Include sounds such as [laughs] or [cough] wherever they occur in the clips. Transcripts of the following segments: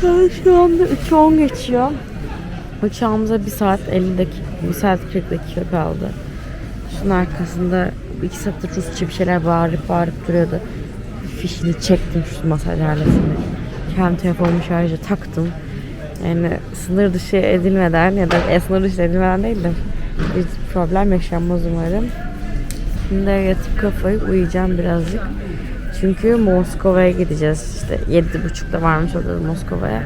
Saat şu anda 3.10 geçiyor. Uçağımıza 1 saat 50 dakika, 1 saat 40 dakika kaldı. Şunun arkasında 2 saattir Rusça bir şeyler bağırıp bağırıp duruyordu. Fişini çektim şu masaj aletini. Kendi telefonumu şarja taktım. Yani sınır dışı edilmeden ya da e, sınır dışı edilmeden değil de bir problem yaşanmaz umarım. Şimdi yatıp kafayı uyuyacağım birazcık. Çünkü Moskova'ya gideceğiz. İşte 7.30'da varmış olacağız Moskova'ya.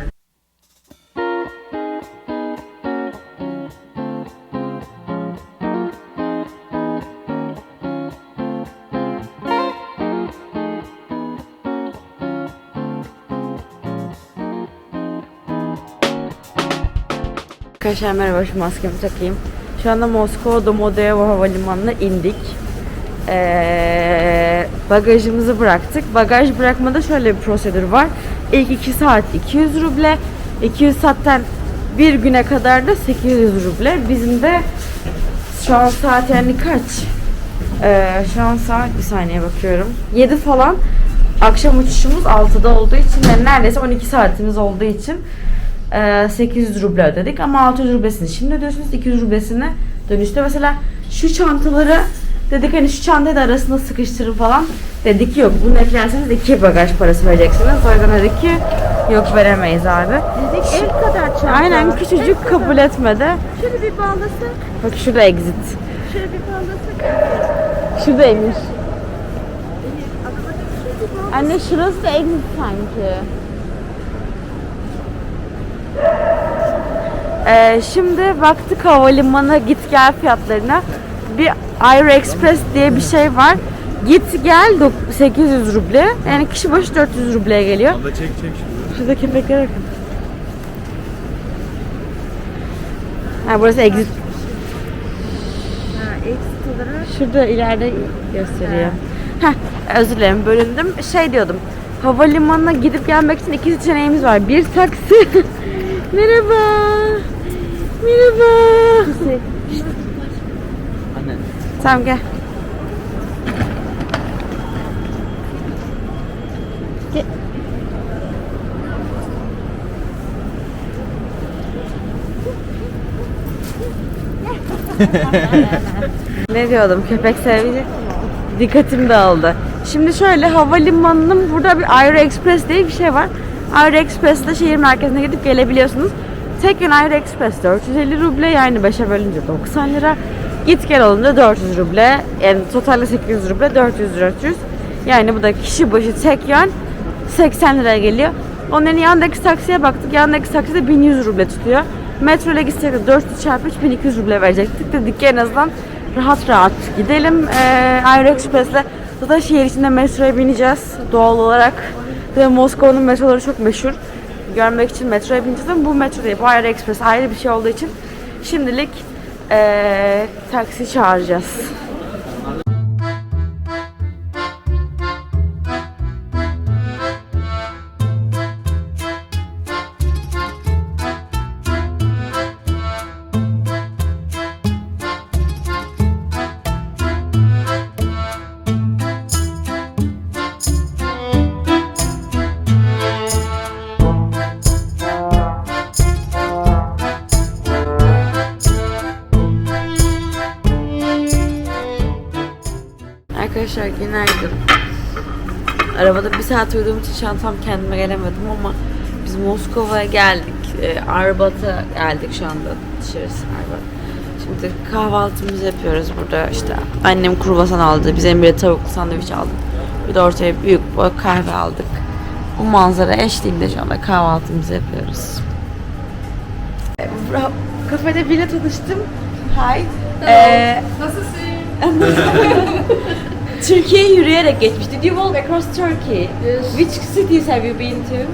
Arkadaşlar merhaba şu maskemi takayım. Şu anda Moskova Domodedovo Havalimanı'na indik. Ee, bagajımızı bıraktık. Bagaj bırakmada şöyle bir prosedür var. İlk 2 saat 200 ruble. 200 saatten bir güne kadar da 800 ruble. Bizim de şu an saat yani kaç? Ee, şu an saat bir saniye bakıyorum. 7 falan. Akşam uçuşumuz 6'da olduğu için yani neredeyse 12 saatimiz olduğu için e, 800 ruble ödedik ama 600 rublesini şimdi ödüyorsunuz 200 rublesini dönüşte mesela şu çantaları dedik hani şu çantayı da arasına sıkıştırın falan dedik yok bunu eklerseniz iki bagaj parası vereceksiniz o yüzden dedik ki yok veremeyiz abi Dedik el kadar çanta. aynen küçücük kabul etmedi Şöyle bir bağlasak. bak şurada exit Şöyle bir bağlasak. şuradaymış anne şurası da exit sanki Ee, şimdi baktık havalimanı git gel fiyatlarına. Bir Aero Express diye bir şey var. Git gel dok- 800 ruble. Yani kişi başı 400 rubleye geliyor. Abla çek çek şunu. Şurada köpeklere bakın. Ha burası exit. Ha, exit olarak. Şurada ileride gösteriyor. Heh, özür dilerim bölündüm. Şey diyordum. Havalimanına gidip gelmek için iki seçeneğimiz var. Bir taksi. [laughs] Merhaba. Merhaba. Tamam gel. [laughs] Ne diyordum köpek sevecek dikkatim dağıldı. Şimdi şöyle havalimanının burada bir Aero Express diye bir şey var. Aero Express'te şehir merkezine gidip gelebiliyorsunuz. Tek gün Aero Express 450 ruble yani 5'e bölünce 90 lira. Git gel olunca 400 ruble. Yani totalde 800 ruble 400 400. Yani bu da kişi başı tek yön 80 liraya geliyor. Onların yanındaki taksiye baktık. Yanındaki taksi de 1100 ruble tutuyor. Metro ile gitsek de 400 çarpı 3 1200 ruble verecektik. Dedik ki en azından rahat rahat gidelim. Ee, Aero Express'le zaten şehir içinde metroya bineceğiz doğal olarak. Ve Moskova'nın metroları çok meşhur. Görmek için metroya bineceğiz ama bu metro değil. Bu Aero Express ayrı bir şey olduğu için şimdilik ee, taksi çağıracağız. Arkadaşlar günaydın. Arabada bir saat uyuduğum için şu an tam kendime gelemedim ama biz Moskova'ya geldik. E, Arbat'a geldik şu anda dışarısı Arbat. Şimdi kahvaltımızı yapıyoruz burada işte annem kruvasan aldı. Biz Emre'ye tavuklu sandviç aldık. Bir de ortaya büyük boy kahve aldık. Bu manzara eşliğinde şu anda kahvaltımızı yapıyoruz. Kafede biriyle tanıştım. Hi. Ee, [laughs] Türkiye'ye yürüyerek geçmiş. Did you walk across Turkey? Yes. Which cities have you been to?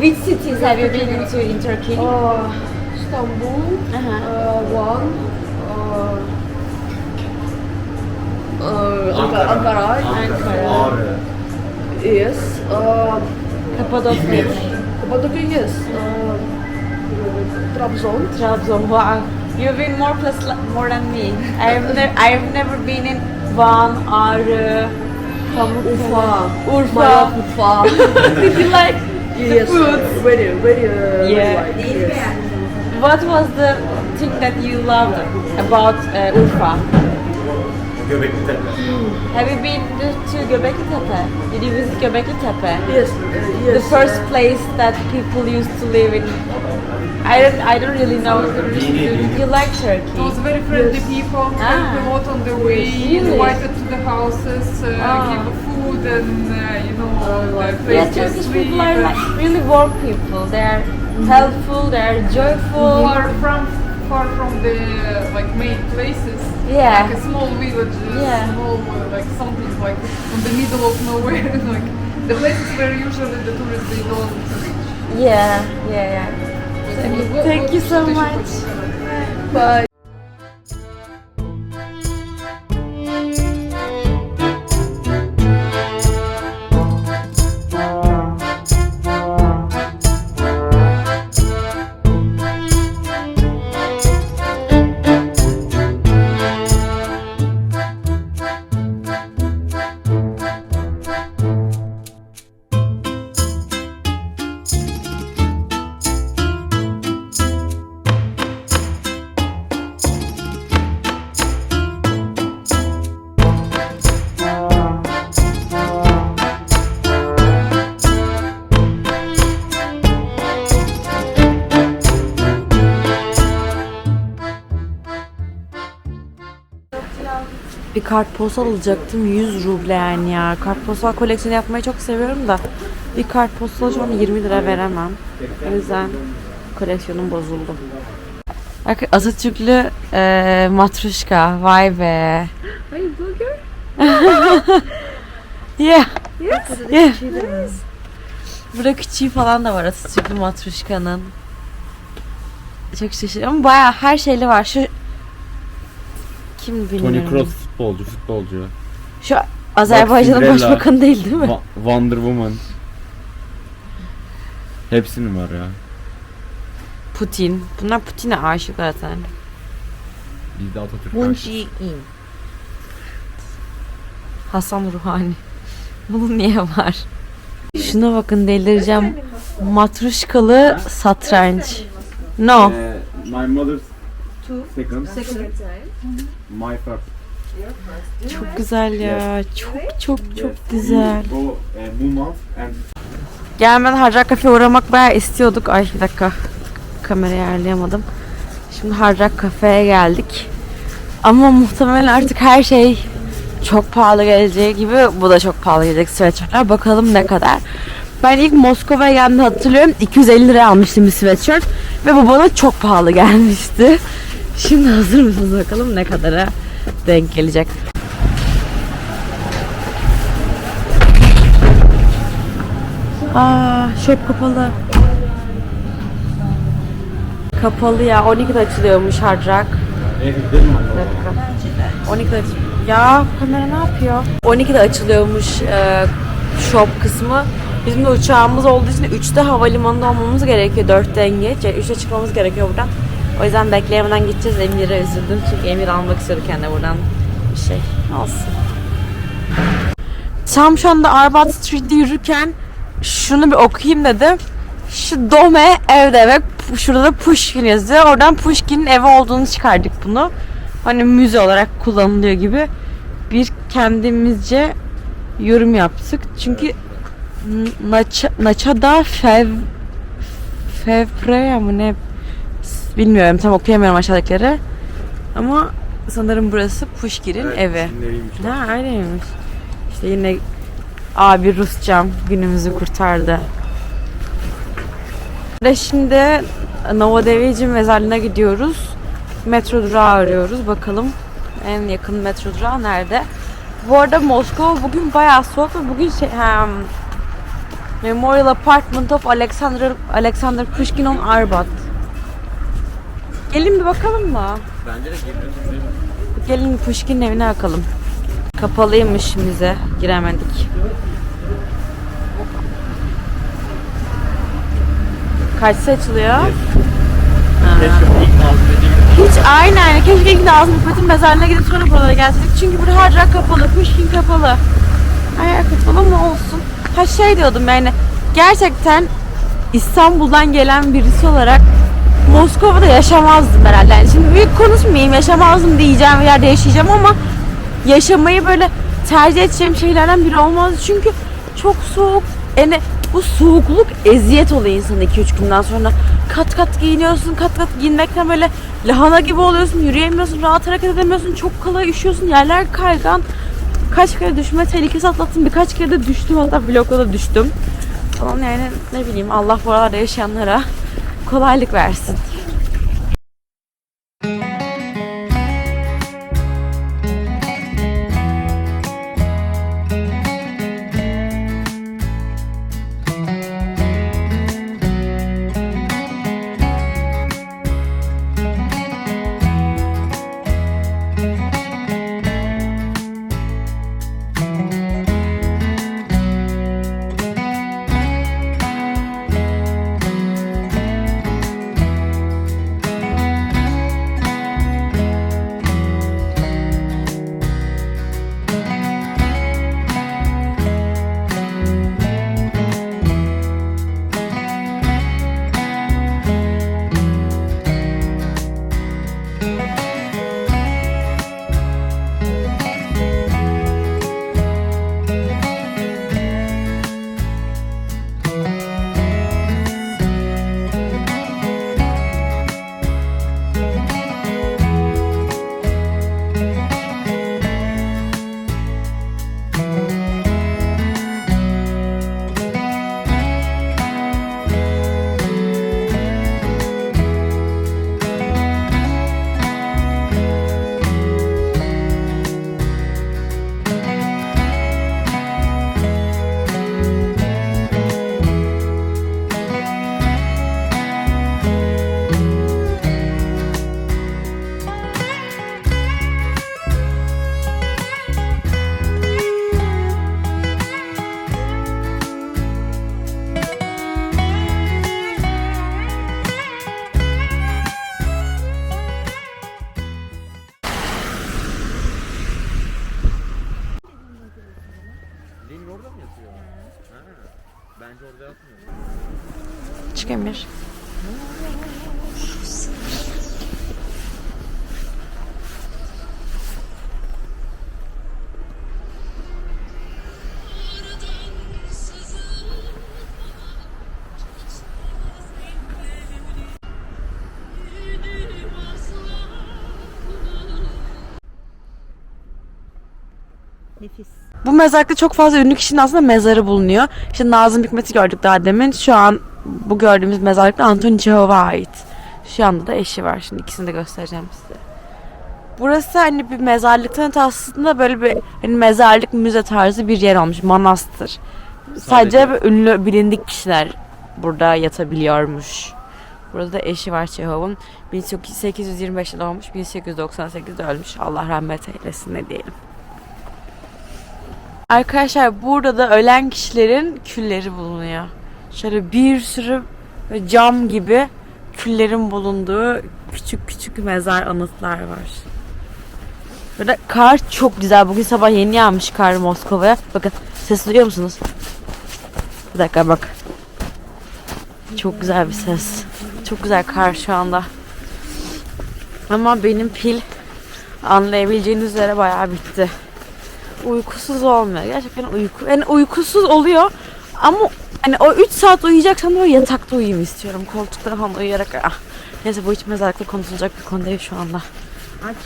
Which cities have you been into in Turkey? Uh, Istanbul. Aha. Uh, one. Uh, uh, Ankara. Ankara. Ankara. Ağrı. Yes. Uh, Kapadokya. Kapadokya. Yes. Uh, Trabzon. Trabzon. Wow. You've been more plus more than me. I've ne- I've never been in Van, Ağrı, Pamukkale, Urfa. Urfa. Did [laughs] you [laughs] like Yes, very, very, uh, Yeah. very white. Yes. What was the thing that you loved about uh, Urfa? Göbekli Tepe. Have you been to, to Göbekli Tepe? Did you visit Göbekli Tepe? Yes, uh, yes. The first uh, place that people used to live in. I don't, I don't really know. Did you like It Turkey? was very friendly people, helped a lot on the way, Really? invited to the houses, uh, Ah. give food and uh, you know the Yeah, Turkish sleep. people are like really warm people. They're helpful. They're joyful. far from far from the like main places. Yeah. Like a small village, Yeah. small uh, like something like in the middle of nowhere. [laughs] like the places where usually the tourists they don't reach. Yeah, yeah, yeah. What- Thank what you so much. should- kartpostal alacaktım 100 ruble yani ya. Kartpostal koleksiyonu yapmayı çok seviyorum da bir kartpostal şu an 20 lira veremem. O yüzden koleksiyonum bozuldu. Bak Atatürklü e, matruşka. Vay be. Are you Bulgar? [laughs] Yeah. Yeah. Burada küçüğü falan da var Atatürklü matruşkanın. Çok şaşırdım ama bayağı her şeyli var. Şu kim bilmiyorum. Tony Kroos futbolcu, futbolcu. Şu Azerbaycan'ın Cinderella. başbakanı değil değil mi? Va- Wonder Woman. Hepsinin var ya. Putin. Bunlar Putin'e aşık zaten. Bizde Atatürk Moon. Jae-in. Hasan Ruhani. Bunun niye var? Şuna bakın delireceğim. Matruşkalı satranç. No. Ee, my mother's second. My first. Çok güzel ya. Çok çok çok güzel. And Gelmeden Rock Cafe'ye uğramak bayağı istiyorduk. Ay bir dakika. Kamerayı ayarlayamadım. Şimdi Rock Cafe'ye geldik. Ama muhtemelen artık her şey çok pahalı geleceği gibi bu da çok pahalı gelecek sweatshirtler. Bakalım ne kadar. Ben ilk Moskova'ya geldiğimde hatırlıyorum 250 liraya almıştım bir sweatshirt ve bu bana çok pahalı gelmişti. Şimdi hazır mısınız bakalım ne kadara denk gelecek. Aa, shop kapalı. Kapalı ya. 12'de açılıyormuş Hard Rock. Bir dakika. 12'de aç- Ya kamera ne yapıyor? 12'de açılıyormuş e, shop kısmı. Bizim de uçağımız olduğu için 3'te havalimanında olmamız gerekiyor 4'ten geç. Yani 3'te çıkmamız gerekiyor buradan. O yüzden bekleyemeden gideceğiz. Emir'e üzüldüm çünkü Emir almak istiyordu kendine buradan bir şey. Olsun. Tam şu anda Arbat Street'te yürürken şunu bir okuyayım dedim. Şu Dome evde ve pu- şurada da Pushkin yazıyor. Oradan Pushkin'in evi olduğunu çıkardık bunu. Hani müze olarak kullanılıyor gibi bir kendimizce yorum yaptık. Çünkü Naça, Naçada Fev Fevreya mı ne bilmiyorum tam okuyamıyorum aşağıdakileri. Ama sanırım burası Pushkin'in evi. Ha öyleymiş. İşte yine abi Rusçam günümüzü kurtardı. Ve şimdi Novodevic'i mezarlığına gidiyoruz. Metro durağı arıyoruz. Bakalım en yakın metro durağı nerede? Bu arada Moskova bugün bayağı soğuk ve bugün şey, hem Memorial Apartment of Alexander Alexander Pushkin on Arbat. Gelin bir bakalım mı? Bence de geliyoruz. Gelin Pushkin'in evine bakalım. Kapalıymış müze. Giremedik. Kaçta açılıyor? Hiç aynen. Keşke ilk de Azmi Fatih mezarlığına gidip sonra buralara gelseydik. Çünkü burada her yer kapalı. Pushkin kapalı. Her yer kapalı ama olsun. Ha şey diyordum yani gerçekten İstanbul'dan gelen birisi olarak Moskova'da yaşamazdım herhalde. Yani şimdi büyük konuşmayayım, yaşamazdım diyeceğim bir yerde yaşayacağım ama yaşamayı böyle tercih edeceğim şeylerden biri olmaz. Çünkü çok soğuk. Yani bu soğukluk eziyet oluyor insana 2-3 günden sonra. Kat kat giyiniyorsun, kat kat giyinmekten böyle lahana gibi oluyorsun, yürüyemiyorsun, rahat hareket edemiyorsun, çok kolay üşüyorsun, yerler kaygan. Kaç kere düşme tehlikesi atlattım, birkaç kere de düştüm hatta blokta da düştüm. Falan yani ne bileyim Allah bu yaşayanlara kolaylık versin. Bu mezarlıkta çok fazla ünlü kişinin aslında mezarı bulunuyor. İşte Nazım Hikmet'i gördük daha demin. Şu an bu gördüğümüz mezarlık da Anthony Çehov'a ait. Şu anda da eşi var. Şimdi ikisini de göstereceğim size. Burası hani bir mezarlıktan aslında böyle bir hani mezarlık müze tarzı bir yer olmuş. Manastır. Sadece, böyle ünlü bilindik kişiler burada yatabiliyormuş. Burada da eşi var Çehov'un. 1825'te doğmuş, 1898'de ölmüş. Allah rahmet eylesin ne diyelim. Arkadaşlar burada da ölen kişilerin külleri bulunuyor. Şöyle bir sürü cam gibi küllerin bulunduğu küçük küçük mezar anıtlar var. Burada kar çok güzel. Bugün sabah yeni yağmış kar Moskova'ya. Bakın ses duyuyor musunuz? Bir dakika bak. Çok güzel bir ses. Çok güzel kar şu anda. Ama benim pil anlayabileceğiniz üzere bayağı bitti uykusuz olmuyor. Gerçekten uyku. Yani uykusuz oluyor ama hani o 3 saat uyuyacaksam da yatakta uyuyayım istiyorum. Koltukta falan uyuyarak. Ah. Neyse bu hiç mezarlıkla konuşulacak bir konu değil şu anda.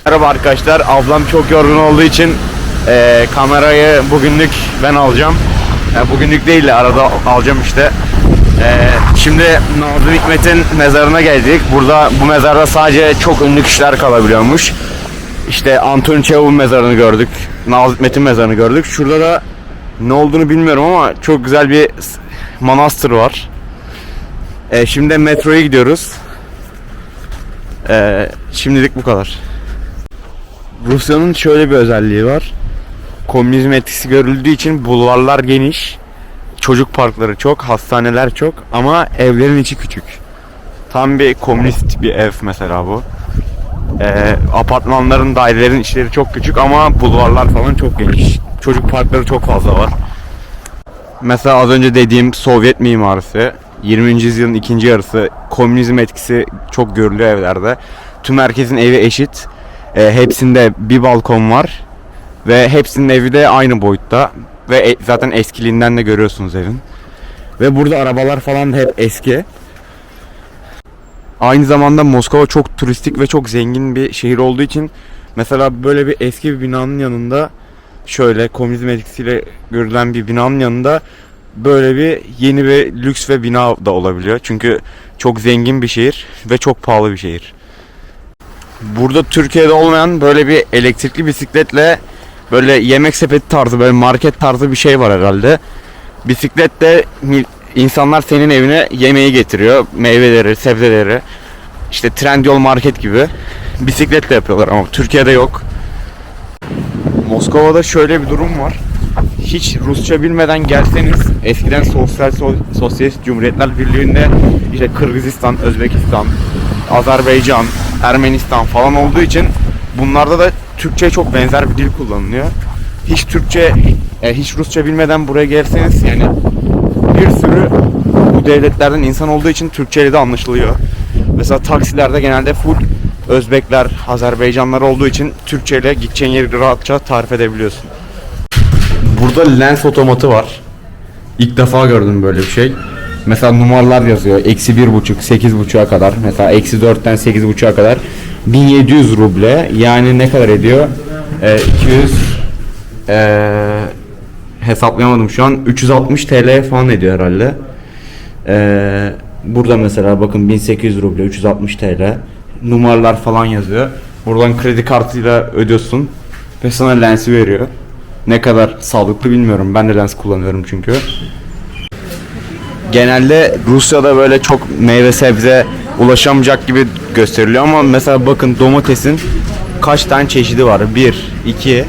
Merhaba arkadaşlar. Ablam çok yorgun olduğu için eee, kamerayı bugünlük ben alacağım. Yani bugünlük değil de arada alacağım işte. Eee, şimdi Nazım Hikmet'in mezarına geldik. Burada bu mezarda sadece çok ünlü kişiler kalabiliyormuş. İşte Anton Çehov'un mezarını gördük. Nazım Hikmet'in mezarını gördük. Şurada da ne olduğunu bilmiyorum ama çok güzel bir manastır var. Eee, şimdi metroya gidiyoruz. Eee, şimdilik bu kadar. Rusya'nın şöyle bir özelliği var. Komünizm etkisi görüldüğü için bulvarlar geniş. Çocuk parkları çok, hastaneler çok ama evlerin içi küçük. Tam bir komünist bir ev mesela bu. Ee, apartmanların, dairelerin içleri çok küçük ama bulvarlar falan çok geniş. Çocuk parkları çok fazla var. Mesela az önce dediğim Sovyet mimarisi. 20. yüzyılın ikinci yarısı komünizm etkisi çok görülüyor evlerde. Tüm herkesin evi eşit. E, hepsinde bir balkon var ve hepsinin evi de aynı boyutta ve e- zaten eskiliğinden de görüyorsunuz evin. Ve burada arabalar falan hep eski. Aynı zamanda Moskova çok turistik ve çok zengin bir şehir olduğu için mesela böyle bir eski bir binanın yanında şöyle komünizm etkisiyle görülen bir binanın yanında böyle bir yeni bir lüks ve bina da olabiliyor. Çünkü çok zengin bir şehir ve çok pahalı bir şehir. Burada Türkiye'de olmayan böyle bir elektrikli bisikletle böyle yemek sepeti tarzı böyle market tarzı bir şey var herhalde. Bisikletle mil- insanlar senin evine yemeği getiriyor. Meyveleri, sebzeleri. İşte Trendyol market gibi. Bisikletle yapıyorlar ama Türkiye'de yok. Moskova'da şöyle bir durum var. Hiç Rusça bilmeden gelseniz eskiden Sosyal So- Sosyalist Cumhuriyetler Birliği'nde işte Kırgızistan, Özbekistan, Azerbaycan, Ermenistan falan olduğu için bunlarda da Türkçe çok benzer bir dil kullanılıyor. Hiç Türkçe, e, hiç Rusça bilmeden buraya gelseniz yani bir sürü bu devletlerden insan olduğu için Türkçe de anlaşılıyor. Mesela taksilerde genelde full Özbekler, Azerbaycanlar olduğu için Türkçe ile gideceğin yeri rahatça tarif edebiliyorsun. Burada lens otomatı var. İlk defa gördüm böyle bir şey. Mesela numaralar yazıyor. Eksi bir buçuk, sekiz buçuğa kadar. Mesela eksi dörtten sekiz buçuğa kadar. 1700 ruble. Yani ne kadar ediyor? Ee, 200 ee, hesaplayamadım şu an. 360 TL falan ediyor herhalde. Ee, burada mesela bakın 1800 ruble 360 TL. Numaralar falan yazıyor. Buradan kredi kartıyla ödüyorsun ve sana lensi veriyor. Ne kadar sağlıklı bilmiyorum. Ben de lens kullanıyorum çünkü. Genelde Rusya'da böyle çok meyve sebze ulaşamayacak gibi gösteriliyor ama mesela bakın domatesin kaç tane çeşidi var? 1, 2,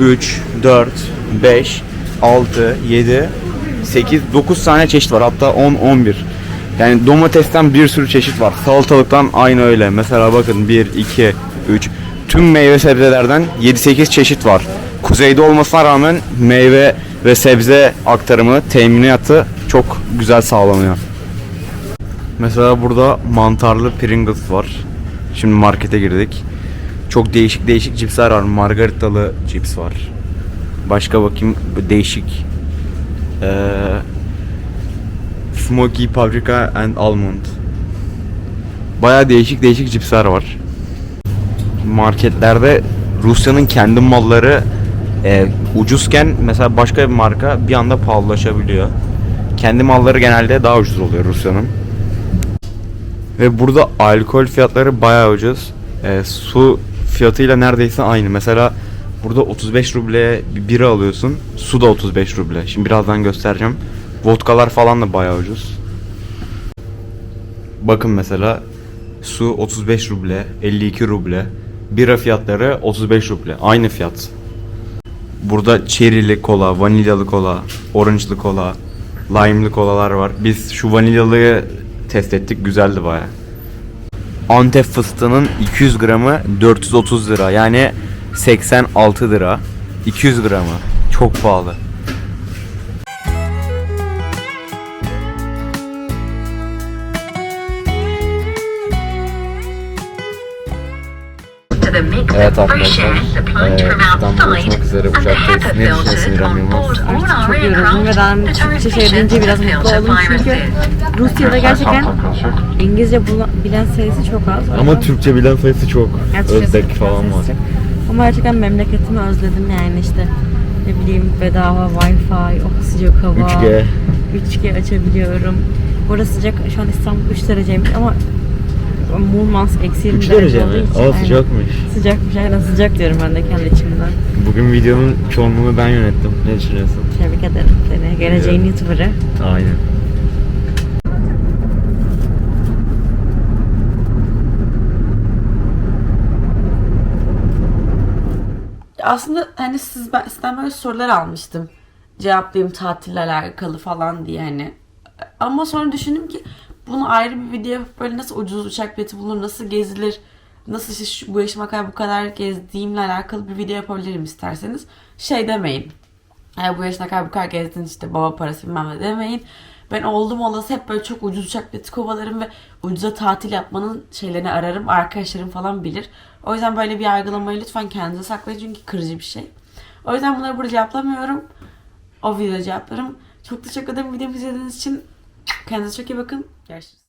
3, 4, 5, 6, 7, 8, 9 tane çeşit var. Hatta 10, 11. Yani domatesten bir sürü çeşit var. Salatalıktan aynı öyle. Mesela bakın 1, 2, 3. Tüm meyve sebzelerden 7-8 çeşit var. Kuzeyde olmasına rağmen meyve ve sebze aktarımı, teminatı çok güzel sağlanıyor. Mesela burada mantarlı Pringles var. Şimdi markete girdik. Çok değişik değişik cipsler var. Margaritalı cips var. Başka bakayım değişik. Ee, Smoky Paprika and Almond. Baya değişik değişik cipsler var. Marketlerde Rusya'nın kendi malları e, ucuzken mesela başka bir marka bir anda pahalılaşabiliyor. Kendi malları genelde daha ucuz oluyor Rusya'nın. Ve burada alkol fiyatları bayağı ucuz. E, su fiyatıyla neredeyse aynı. Mesela burada 35 rubleye bir bira alıyorsun. Su da 35 ruble. Şimdi birazdan göstereceğim. Vodkalar falan da bayağı ucuz. Bakın mesela su 35 ruble, 52 ruble. Bira fiyatları 35 ruble. Aynı fiyat. Burada cherry'li kola, vanilyalı kola, orange'lı kola, lime'lı kolalar var. Biz şu vanilyalıyı test ettik. Güzeldi baya. Antep fıstığının 200 gramı 430 lira. Yani 86 lira. 200 gramı. Çok pahalı. Evet arkadaşlar, eee, İstanbul'a uçmak üzere uçaktayız. Ne düşünüyorsun İrem Yılmaz? Çok yoruldum ve ben Türkçe şey deyince biraz mutlu oldum çünkü Rusya'da gerçekten İngilizce bilen sayısı çok az. Ama Türkçe bilen sayısı çok. Bilen falan var. Ama gerçekten memleketimi özledim yani işte ne bileyim bedava wifi, o sıcak hava. 3G. 3G açabiliyorum. Burası sıcak şu an İstanbul 3 dereceymiş ama Murmansk eksi 20 3 derece mi? Aa aynen. sıcakmış. Sıcakmış aynen sıcak diyorum ben de kendi içimden. Bugün videonun çoğunluğunu ben yönettim. Ne düşünüyorsun? Tebrik ederim seni. Geleceğin YouTuber'ı. Aynen. Aslında hani siz ben sizden böyle sorular almıştım. Cevaplayayım tatille alakalı falan diye hani. Ama sonra düşündüm ki bunu ayrı bir video yapıp böyle nasıl ucuz uçak bileti bulunur, nasıl gezilir, nasıl işte şu, bu yaşıma kadar bu kadar gezdiğimle alakalı bir video yapabilirim isterseniz. Şey demeyin. "Ya bu yaşına kadar bu kadar gezdin işte baba parası bilmem ne demeyin. Ben oldum olası hep böyle çok ucuz uçak bileti kovalarım ve ucuza tatil yapmanın şeylerini ararım. Arkadaşlarım falan bilir. O yüzden böyle bir yargılamayı lütfen kendinize saklayın çünkü kırıcı bir şey. O yüzden bunları burada cevaplamıyorum. O videoda cevaplarım. Çok teşekkür ederim videomu izlediğiniz için. Kendinize çok iyi bakın. Görüşürüz.